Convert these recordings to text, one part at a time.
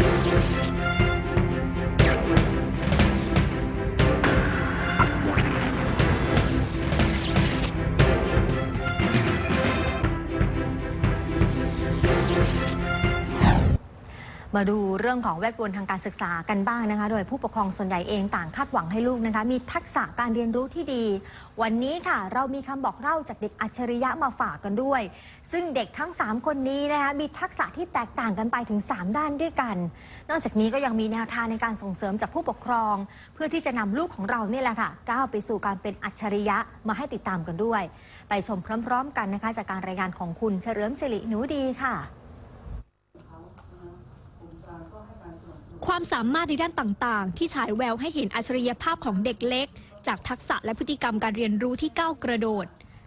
Thank you. มาดูเรื่องของแวดวงทางการศึกษากันบ้างนะคะ โดยผู้ปกครองส่วนใหญ่เองต่างคาดหวังให้ลูกนะคะ มีทักษะการเรียนรู้ที่ดี วันนี้ค่ะ เรามีคำบอกเล่าจากเด็กอัจฉริยะมาฝากกันด้วย ซึ่งเด็กทั้ง 3 คนนี้นะคะมีทักษะที่แตกต่างกันไปถึง 3 ด้านด้วยกัน นอกจากนี้ก็ยังมีแนวทางในการส่งเสริมจากผู้ปกครอง เพื่อที่จะนำลูกของเราเนี่ยแหละค่ะก้าวไปสู่การเป็นอัจฉริยะมาให้ติดตามกันด้วย ไปชมพร้อม ๆ กันนะคะ จากการรายงานของคุณเฉลิมศิริหนูดีค่ะ ความสามารถในด้านต่างๆ ที่ฉายแววให้เห็นอัจฉริยภาพของเด็กเล็ก จากทักษะและพฤติกรรมการเรียนรู้ที่ก้าวกระโดด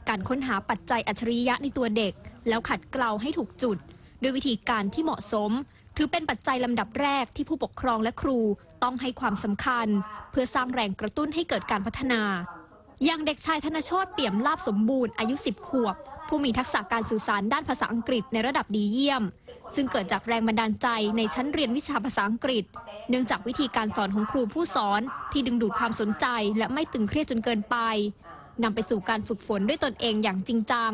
การค้นหาปัจจัยอัจฉริยะในตัวเด็ก แล้วขัดเกลาให้ถูกจุด ด้วยวิธีการที่เหมาะสม ถือเป็นปัจจัยลำดับแรกที่ผู้ปกครองและครูต้องให้ความสำคัญ เพื่อสร้างแรงกระตุ้นให้เกิดการพัฒนา อย่างเด็กชายธนโชตเปี่ยมลาบสมบูรณ์อายุ 10 ขวบ ผู้มีทักษะการสื่อสารด้านภาษาอังกฤษในระดับดีเยี่ยม ซึ่งเกิดจากแรงบันดาลใจในชั้นเรียนวิชาภาษาอังกฤษ เนื่องจากวิธีการสอนของครูผู้สอนที่ดึงดูดความสนใจและไม่ตึงเครียดจนเกินไปนำไปสู่การฝึกฝนด้วยตนเองอย่างจริงจัง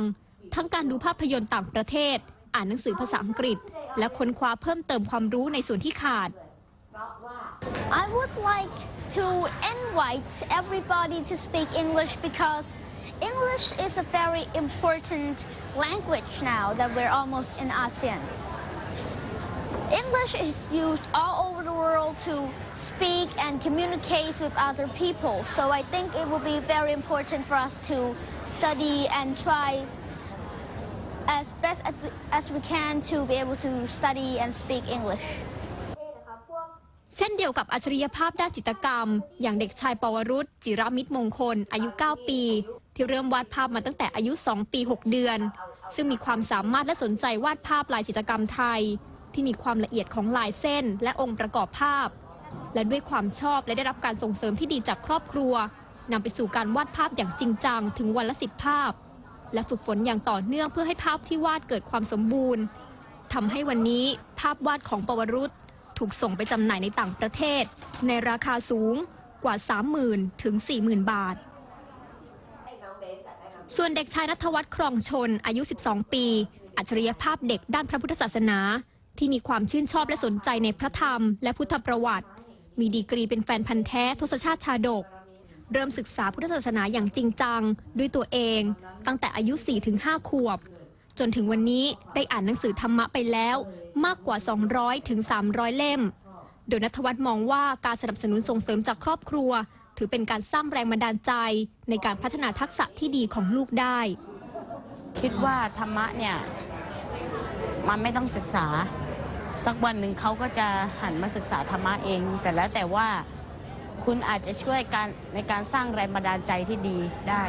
ทั้งการดูภาพยนตร์ต่างประเทศ อ่านหนังสือภาษาอังกฤษ และค้นคว้าเพิ่มเติมความรู้ในส่วนที่ขาด I would like to invite everybody to speak English because English is a very important language now that we're almost in ASEAN. English is used all over the world to speak and communicate with other people. So I think it will be very important for us to study and try as best as we- as we can to be able to study and speak English. เช่นเดียวกับอัจฉริยภาพด้านจิตรกรรม อย่างเด็กชายปวรุษจิรมิตรมงคล อายุ 9 ปี ที่เริ่มวาดภาพมาตั้งแต่อายุ 2 ปี 6 เดือน ซึ่งมีความสามารถและสนใจวาดภาพลายจิตรกรรมไทย ที่มีความละเอียดของลายเส้นและองค์ประกอบภาพ และด้วยความชอบและได้รับการส่งเสริมที่ดีจากครอบครัวนำไปสู่การวาดภาพอย่างจริงจังถึงวันละ10ภาพ และฝึกฝนอย่างต่อเนื่องเพื่อให้ภาพที่วาดเกิดความสมบูรณ์ทำให้วันนี้ภาพวาดของปวรุษถูกส่งไปจำหน่ายในต่างประเทศ ในราคาสูงกว่า 30,000 ถึง 40,000 บาท ส่วนเด็กชายนัทวัฒน์ครองชนอายุ 12 ปี อัจฉริยภาพเด็กด้านพระพุทธศาสนา ที่มีความชื่นชอบและสนใจในพระธรรมและพุทธประวัติ มีดีกรีเป็นแฟนพันธ์แท้ทศชาติชาดก เริ่มศึกษาพุทธศาสนาอย่างจริงจัง ด้วยตัวเอง ตั้งแต่อายุ 4-5 ขวบ จนถึงวันนี้ได้อ่านหนังสือธรรมะไปแล้ว มากกว่า 200ถึง300 เล่ม โดยนัทวัฒน์มองว่าการสนับสนุนส่งเสริมจากครอบครัว ถือเป็นการสร้างแรงบันดาลใจในการพัฒนาทักษะที่ดีของลูกได้ คิดว่าธรรมะเนี่ย มันไม่ต้องศึกษา สักวันหนึ่งเขาก็จะหันมาศึกษาธรรมะเอง แต่แล้วแต่ว่าคุณอาจจะช่วยการในการสร้างแรงบันดาลใจที่ดีได้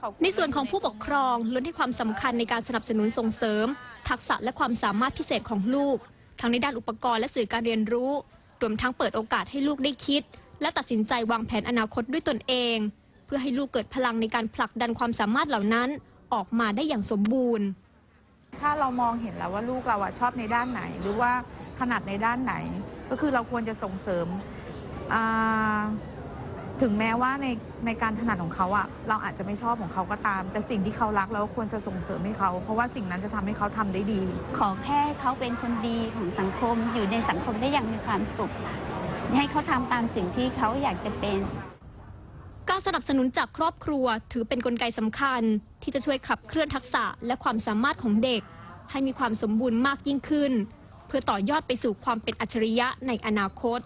ขอบคุณในส่วนของผู้ปกครองล้วนให้ความสำคัญในการสนับสนุนส่งเสริม ทักษะและความสามารถพิเศษของลูก ทั้งในด้านอุปกรณ์และสื่อการเรียนรู้ รวมทั้งเปิดโอกาสให้ลูกได้คิด และตัดสินใจวางแผนอนาคตด้วยตนเอง เพื่อให้ลูกเกิดพลังในการผลักดันความสามารถเหล่านั้นออกมาได้อย่างสมบูรณ์ ถ้าเรามองเห็นแล้วว่าลูกเราอะชอบในด้านไหน หรือว่าถนัดในด้านไหน ก็คือเราควรจะส่งเสริมอ่าถึงแม้ว่าในในการถนัดของเขาอะเราอาจจะไม่ชอบของเขาก็ตาม แต่สิ่งที่เขารักเราควรจะส่งเสริมให้เขา เพราะว่าสิ่งนั้นจะทำให้เขาทำได้ดี ขอแค่เขาเป็นคนดีของสังคมอยู่ในสังคมได้อย่างมีความสุข ให้เขาทำตามสิ่งที่เขาอยากจะเป็น การสนับสนุนจากครอบครัวถือเป็นกลไกสำคัญ ที่จะช่วยขับเคลื่อนทักษะและความสามารถของเด็ก ให้มีความสมบูรณ์มากยิ่งขึ้น เพื่อต่อยอดไปสู่ความเป็นอัจฉริยะในอนาคต